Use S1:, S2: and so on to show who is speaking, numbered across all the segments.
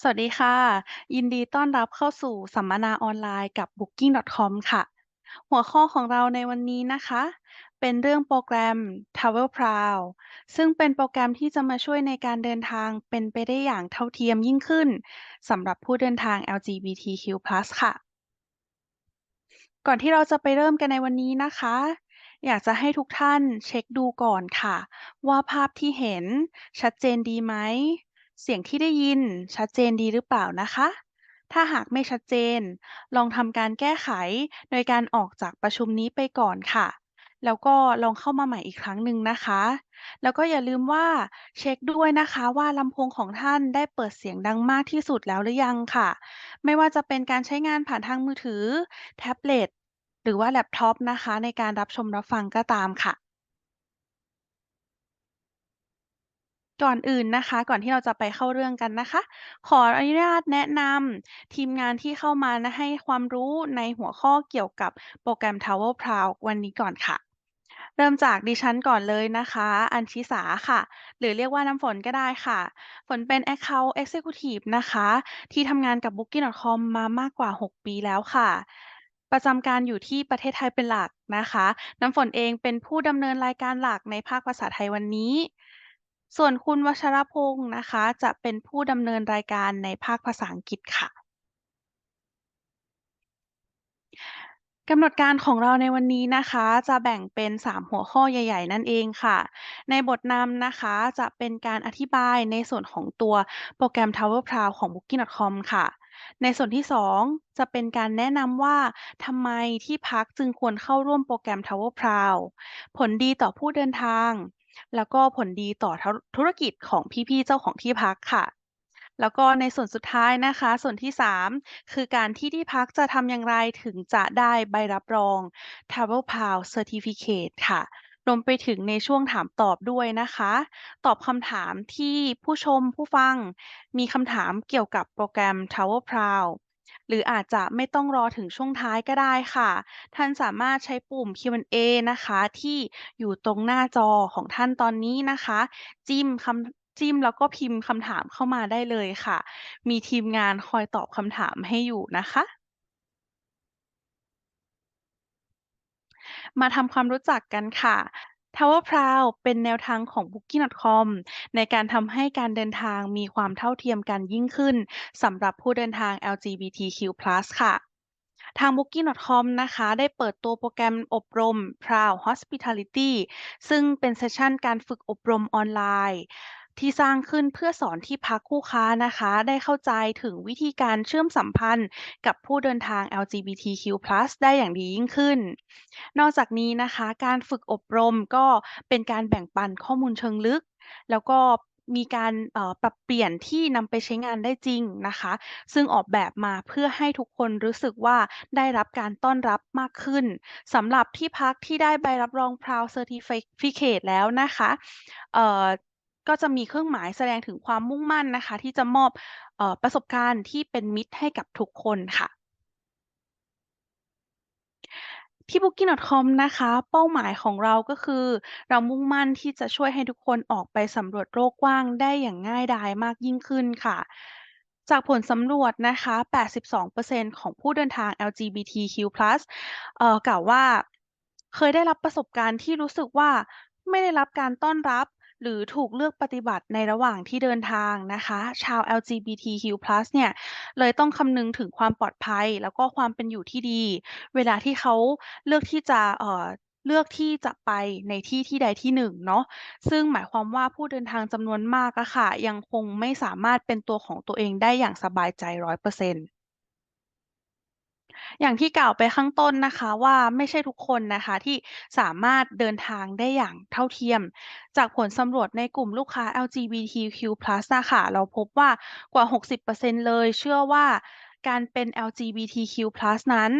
S1: สวัสดีค่ะ ยินดีต้อนรับเข้าสู่สัมมนาออนไลน์กับ Booking.com ค่ะ หัวข้อของเราในวันนี้นะคะ เป็นเรื่องโปรแกรม TravelProw ซึ่งเป็นโปรแกรมที่จะมาช่วยในการเดินทางเป็นไปได้อย่างเท่าเทียมยิ่งขึ้นสำหรับผู้เดินทาง LGBTQ+ ค่ะ ก่อนที่เราจะไปเริ่มกันในวันนี้นะคะอยากจะให้ทุกท่านเช็คดูก่อนค่ะ ว่าภาพที่เห็นชัดเจนดีไหม เสียงที่ได้ยินชัดเจนดีหรือเปล่านะคะ ถ้าหากไม่ชัดเจน ลองทำการแก้ไขโดยการออกจากประชุมนี้ไปก่อนค่ะ แล้วก็ลองเข้ามาใหม่อีกครั้งหนึ่งนะคะ แล้วก็อย่าลืมว่าเช็คด้วยนะคะว่าลำโพงของท่านได้เปิดเสียงดังมากที่สุดแล้วหรือยังค่ะ ไม่ว่าจะเป็นการใช้งานผ่านทางมือถือ แท็บเล็ตหรือว่าแล็ปท็อปนะคะ ในการรับชมรับฟังก็ตามค่ะ ก่อนอื่นนะคะ ก่อนที่เราจะไปเข้าเรื่องกันนะคะ ขออนุญาตแนะนำทีมงานที่เข้ามานะให้ความรู้ในหัวข้อเกี่ยวกับโปรแกรม Tower Proud วันนี้ก่อนค่ะ เริ่มจากดิฉันก่อนเลยนะคะ อัญชิสาค่ะ หรือเรียกว่าน้ำฝนก็ได้ค่ะ ฝนเป็น Account Executive นะคะ ที่ทำงานกับ Booking.com มามากกว่า 6 ปีแล้วค่ะประจำการอยู่ที่ประเทศไทยเป็นหลักนะคะ น้ำฝนเองเป็นผู้ดำเนินรายการหลักในภาคภาษาไทยวันนี้ ส่วนคุณวัชรพงศ์นะคะ จะเป็นผู้ดำเนินรายการในภาคภาษาอังกฤษค่ะกำหนดการของเราในวันนี้นะคะ จะแบ่งเป็น 3 หัวข้อใหญ่ ๆ นั่นเองค่ะ ในบทนำนะคะจะเป็นการอธิบายในส่วนของตัวโปรแกรม Tower p r o u ของ Booking.com ค่ะ ในส่วนที่ 2 จะเป็นการแนะนำว่าทำไมที่พักจึงควรเข้าร่วมโปรแกรม Tower p r o u ผลดีต่อผู้เดินทาง แล้วก็ผลดีต่อธุรกิจของพี่ ๆ เจ้าของที่พักค่ะ แล้วก็ในส่วนสุดท้ายนะคะ ส่วนที่ 3 คือการที่ที่พักจะทำอย่างไรถึงจะได้ใบรับรอง Travel Proud Certificate ค่ะ รวมไปถึงในช่วงถามตอบด้วยนะคะ ตอบคำถามที่ผู้ชมผู้ฟัง มีคำถามเกี่ยวกับโปรแกรม Travel Proud หรืออาจจะไม่ต้องรอถึงช่วงท้ายก็ได้ค่ะ ท่านสามารถใช้ปุ่ม Q&A นะคะ ที่อยู่ตรงหน้าจอของท่านตอนนี้นะคะ จิ้มคำจิ้มแล้วก็พิมพ์คำถามเข้ามาได้เลยค่ะ มีทีมงานคอยตอบคำถามให้อยู่นะคะ มาทำความรู้จักกันค่ะ Tower Proud เป็นแนวทางของ Booking.com ในการทำให้การเดินทางมีความเท่าเทียมกันยิ่งขึ้นสำหรับผู้เดินทาง LGBTQ+ ค่ะ ทาง Booking.com นะคะ ได้เปิดตัวโปรแกรมอบรม Proud Hospitality ซึ่งเป็นเซสชันการฝึกอบรมออนไลน์ ที่สร้างขึ้นเพื่อสอนที่พักคู่ค้านะคะ ได้เข้าใจถึงวิธีการเชื่อมสัมพันธ์กับผู้เดินทาง LGBTQ+ ได้อย่างดียิ่งขึ้น นอกจากนี้นะคะ การฝึกอบรมก็เป็นการแบ่งปันข้อมูลเชิงลึก แล้วก็มีการปรับเปลี่ยนที่นำไปใช้งานได้จริงนะคะ ซึ่งออกแบบมาเพื่อให้ทุกคนรู้สึกว่าได้รับการต้อนรับมากขึ้นสำหรับที่พักที่ได้ใบรับรอง Proud Certificate แล้วนะคะ ก็จะมีเครื่องหมายแสดงถึงความมุ่งมั่นนะคะ ที่จะมอบเออประสบการณ์ที่เป็นมิตรให้กับทุกคนค่ะ ที่ Booking.com นะคะ เป้าหมายของเราก็คือ เรามุ่งมั่นที่จะช่วยให้ทุกคนออกไปสำรวจโลกกว้างได้อย่างง่ายดายมากยิ่งขึ้นค่ะ จากผลสำรวจนะคะ 82%ของผู้เดินทาง LGBTQ+ เอ่อกล่าวว่า เคยได้รับประสบการณ์ที่รู้สึกว่าไม่ได้รับการต้อนรับ หรือถูกเลือกปฏิบัติในระหว่างที่เดินทางนะคะ ชาว LGBTQ+ เนี่ยเลยต้องคำนึงถึงความปลอดภัย แล้วก็ความเป็นอยู่ที่ดี เวลาที่เขาเลือกที่จะเอ่อเลือกที่จะไปในที่ที่ใดที่หนึ่งเนาะซึ่งหมายความว่าผู้เดินทางจำนวนมากอะค่ะ ยังคงไม่สามารถเป็นตัวของตัวเองได้อย่างสบายใจ100%อย่ อย่างที่กล่าวไปข้างต้นนะคะว่า ไม่ใช่ทุกคนนะคะที่สามารถเดินทางได้อย่างเท่าเทียม จากผลสำรวจในกลุ่มลูกค้า LGBTQ+ อะค่ะเราพบว่ากว่า 60%เลยเชื่อว่าการเป็น LGBTQ+ นั้น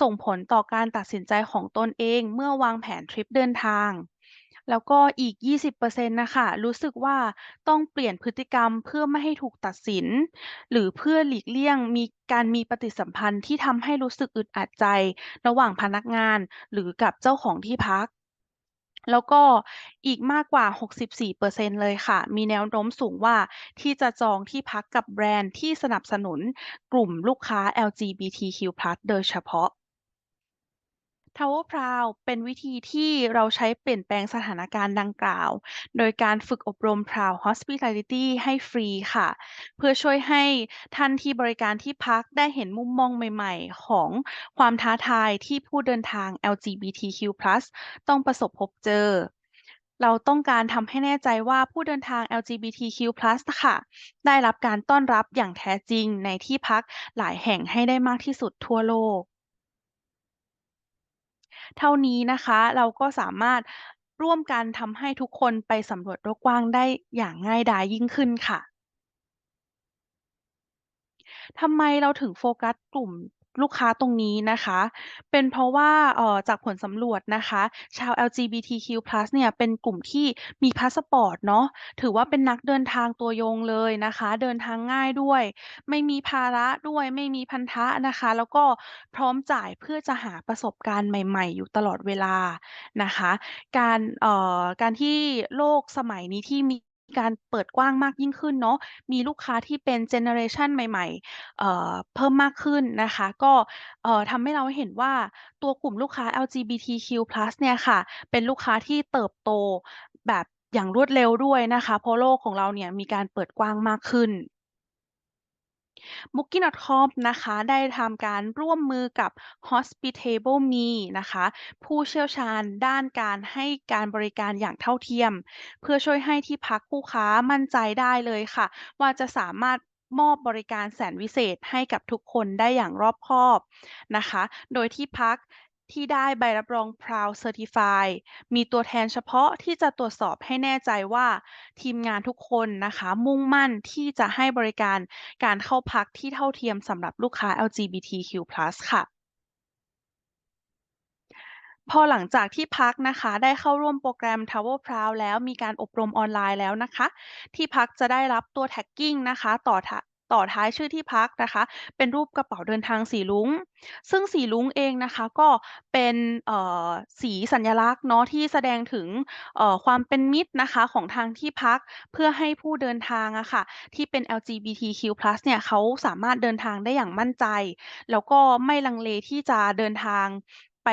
S1: ส่งผลต่อการตัดสินใจของตนเองเมื่อวางแผนทริปเดินทาง แล้วก็อีก 20%นะคะ รู้สึกว่าต้องเปลี่ยนพฤติกรรมเพื่อไม่ให้ถูกตัดสิน หรือเพื่อหลีกเลี่ยงมีการมีปฏิสัมพันธ์ที่ทำให้รู้สึกอึดอัดใจ ระหว่างพนักงาน หรือกับเจ้าของที่พัก แล้วก็อีกมากกว่า 64%เลยค่ะ มีแนวโน้มสูงว่าที่จะจองที่พักกับแบรนด์ที่สนับสนุนกลุ่มลูกค้า LGBTQ+ โดยเฉพาะ Tower Proud เป็นวิธีที่เราใช้เปลี่ยนแปลงสถานการณ์ดังกล่าว โดยการฝึกอบรม Proud Hospitality ให้ฟรีค่ะ เพื่อช่วยให้ท่านที่บริการที่พักได้เห็นมุมมองใหม่ๆ ของความท้าทายที่ผู้เดินทาง LGBTQ+ ต้องประสบพบเจอ เราต้องการทำให้แน่ใจว่าผู้เดินทาง LGBTQ+ ค่ะ ได้รับการต้อนรับอย่างแท้จริงในที่พักหลายแห่งให้ได้มากที่สุดทั่วโลก เท่านี้นะคะ เราก็สามารถร่วมกันทำให้ทุกคนไปสำรวจโลกกว้างได้อย่างง่ายดายยิ่งขึ้นค่ะทำไมเราถึงโฟกัสกลุ่ม ลูกค้าตรงนี้นะคะ เป็นเพราะว่าเอ่อจากผลสำรวจนะคะ ชาว LGBTQ+ เนี่ยเป็นกลุ่มที่มีพาสปอร์ตเนาะถือว่าเป็นนักเดินทางตัวยงเลยนะคะ เดินทางง่ายด้วย ไม่มีภาระด้วยไม่มีพันธะนะคะ แล้วก็พร้อมจ่ายเพื่อจะหาประสบการณ์ใหม่ ๆ อยู่ตลอดเวลานะคะ การเอ่อการที่โลกสมัยนี้ที่มี การเปิดกว้างมากยิ่งขึ้นเนาะ มีลูกค้าที่เป็นเจเนอเรชันใหม่ ๆ เอ่อ เพิ่มมากขึ้นนะคะ ก็ เอ่อ ทำให้เราเห็นว่าตัวกลุ่มลูกค้า LGBTQ+ เนี่ยค่ะ เป็นลูกค้าที่เติบโตแบบอย่างรวดเร็วด้วยนะคะ เพราะโลกของเราเนี่ยมีการเปิดกว้างมากขึ้น Booking.com นะคะได้ทำการร่วมมือกับ Hospitable Me นะคะ ผู้เชี่ยวชาญด้านการให้การบริการอย่างเท่าเทียม เพื่อช่วยให้ที่พักผู้ค้ามั่นใจได้เลยค่ะ ว่าจะสามารถมอบบริการแสนวิเศษให้กับทุกคนได้อย่างรอบคอบนะคะ โดยที่พัก ที่ได้ใบรับรอง Proud Certify มีตัวแทนเฉพาะที่จะตรวจสอบให้แน่ใจว่าทีมงานทุกคนนะคะ มุ่งมั่นที่จะให้บริการการเข้าพักที่เท่าเทียมสำหรับลูกค้า LGBTQ+ ค่ะพอหลังจากที่พักนะคะได้เข้าร่วมโปรแกรม Travel Proud แล้วมีการอบรมออนไลน์แล้วนะคะ ที่พักจะได้รับตัว tagging นะคะ ต่อทะ ต่อท้ายชื่อที่พักนะคะ เป็นรูปกระเป๋าเดินทางสีรุ้ง ซึ่งสีรุ้งเองนะคะก็เป็นสีสัญลักษณ์เนาะที่แสดงถึงความเป็นมิตรนะคะของทางที่พักเพื่อให้ผู้เดินทางอะค่ะที่เป็น LGBTQ+ เนี่ยเขาสามารถเดินทางได้อย่างมั่นใจ แล้วก็ไม่ลังเลที่จะเดินทางไป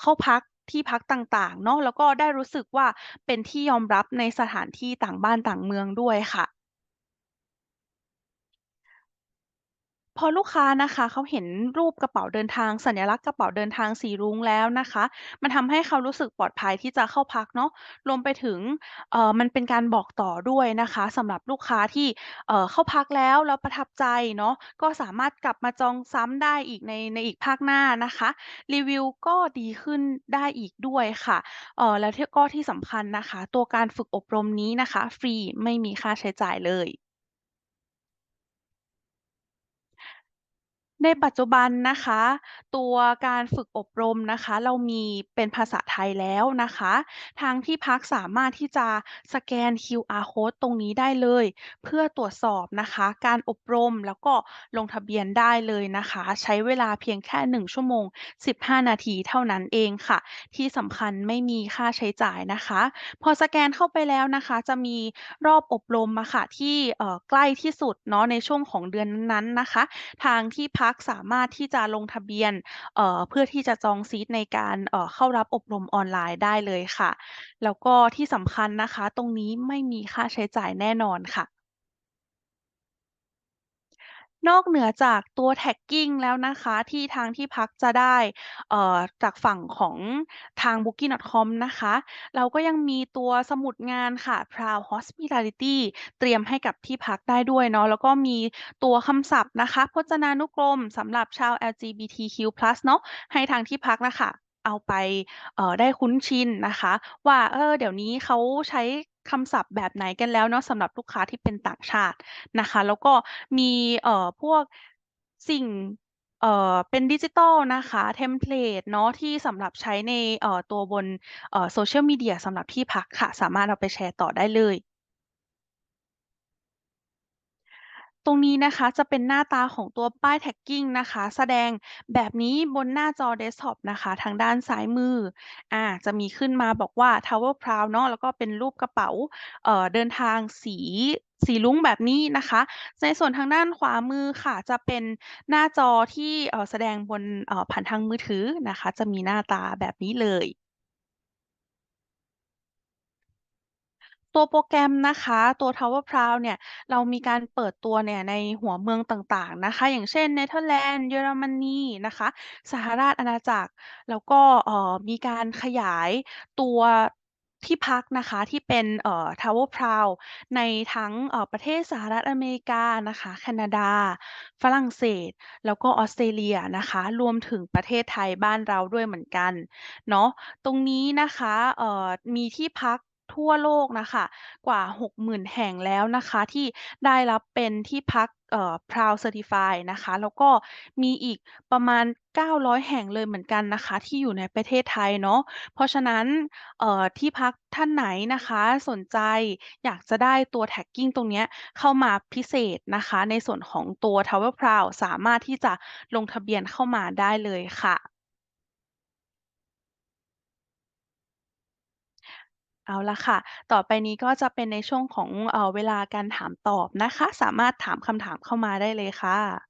S1: เข้าพักที่พักต่างๆเนาะแล้วก็ได้รู้สึกว่าเป็นที่ยอมรับในสถานที่ต่างบ้านต่างเมืองด้วยค่ะ พอลูกค้านะคะเขาเห็นรูปกระเป๋าเดินทาง สัญลักษณ์กระเป๋าเดินทางสีรุ้งแล้วนะคะ มันทำให้เขารู้สึกปลอดภัยที่จะเข้าพักเนาะ รวมไปถึง เอ่อ มันเป็นการบอกต่อด้วยนะคะสำหรับลูกค้าที่ เอ่อ เข้าพักแล้ว แล้วประทับใจเนาะ ก็สามารถกลับมาจองซ้ำได้อีกใน ในอีกภาคหน้านะคะ รีวิวก็ดีขึ้นได้อีกด้วยค่ะ เอ่อ แล้วที่ ก็ที่สำคัญนะคะ ตัวการฝึกอบรมนี้นะคะ ฟรีไม่มีค่าใช้จ่ายเลย ในปัจจุบันนะคะ ตัวการฝึกอบรมนะคะ เรามีเป็นภาษาไทยแล้วนะคะ ทางที่พักสามารถที่จะสแกน QR Code ตรงนี้ได้เลย เพื่อตรวจสอบนะคะ การอบรมแล้วก็ลงทะเบียนได้เลยนะคะ ใช้เวลาเพียงแค่ 1 ชั่วโมง 15 นาทีเท่านั้นเองค่ะ ที่สำคัญไม่มีค่าใช้จ่ายนะคะ พอสแกนเข้าไปแล้วนะคะ จะมีรอบอบรมอะค่ะที่ใกล้ที่สุดเนาะในช่วงของเดือนนั้นๆนะคะ ทางที่พักสามารถที่จะลงทะเบียนเเพื่อที่จะจองซีทในการเเข้ารับอบรมออนไลน์ได้เลยค่ะ แล้วก็ที่สำคัญนะคะ ตรงนี้ไม่มีค่าใช้จ่ายแน่นอนค่ะ นอกเหนือจากตัว tagging แล้วนะคะ ที่ทางที่พักจะได้ เอ่อ จากฝั่งของทาง Booking.com นะคะ เราก็ยังมีตัวสมุดงานค่ะ Proud Hospitality เตรียมให้กับที่พักได้ด้วยเนาะ แล้วก็มีตัวคำศัพท์นะคะ พจนานุกรมสำหรับชาว LGBTQ+ เนาะ ให้ทางที่พักนะคะเอาไป เอ่อ ได้คุ้นชินนะคะ ว่า เออ เดี๋ยวนี้เขาใช้ คำศัพท์แบบไหนกันแล้วเนาะสำหรับลูกค้าที่เป็นต่างชาตินะคะ แล้วก็มีเอ่อพวกสิ่งเอ่อเป็นดิจิทัลนะคะเทมเพลตเนาะที่สำหรับใช้ในเอ่อตัวบนเอ่อโซเชียลมีเดียสำหรับที่พักค่ะ สามารถเอาไปแชร์ต่อได้เลย ตรงนี้นะคะจะเป็นหน้าตาของตัวป้ายแท็กกิ้งนะคะ แสดงแบบนี้บนหน้าจอเดสก์ท็อปนะคะ ทางด้านซ้ายมืออาจะมีขึ้นมาบอกว่า Travel Proud เนาะแล้วก็เป็นรูปกระเป๋าเอ่อเดินทางสีสีรุ้งแบบนี้นะคะ ในส่วนทางด้านขวามือค่ะ จะเป็นหน้าจอที่แสดงบนผ่านทางมือถือนะคะ จะมีหน้าตาแบบนี้เลย ตัวโปรแกรมนะคะ ตัว Tower Proud เนี่ย เรามีการเปิดตัวเนี่ยในหัวเมืองต่างๆนะคะ อย่างเช่น เนเธอร์แลนด์ เยอรมนีนะคะ สหราชอาณาจักร แล้วก็เอ่อมีการขยายตัวที่พักนะคะที่เป็นเอ่อ Tower Proud ในทั้งเอ่อประเทศสหรัฐอเมริกานะคะ แคนาดา ฝรั่งเศส แล้วก็ออสเตรเลียนะคะ รวมถึงประเทศไทยบ้านเราด้วยเหมือนกันเนาะตรงนี้นะคะเอ่อมีที่พัก ทั่วโลกนะคะ กว่า 60,000 แห่งแล้วนะคะ ที่ได้รับเป็นที่พักเอ่อ Proud Certified นะคะ แล้วก็มีอีกประมาณ 900 แห่งเลยเหมือนกันนะคะ ที่อยู่ในประเทศไทยเนาะเพราะฉะนั้นเอ่อที่พักท่านไหนนะคะสนใจอยากจะได้ตัว tagging ตรงเนี้ยเข้ามาพิเศษนะคะ ในส่วนของตัว Travel Proud สามารถที่จะลงทะเบียนเข้ามาได้เลยค่ะ เอาละค่ะ ต่อไปนี้ก็จะเป็นในช่วงของ เอ่อ เวลาการถามตอบนะคะ สามารถถามคำถามเข้ามาได้เลยค่ะ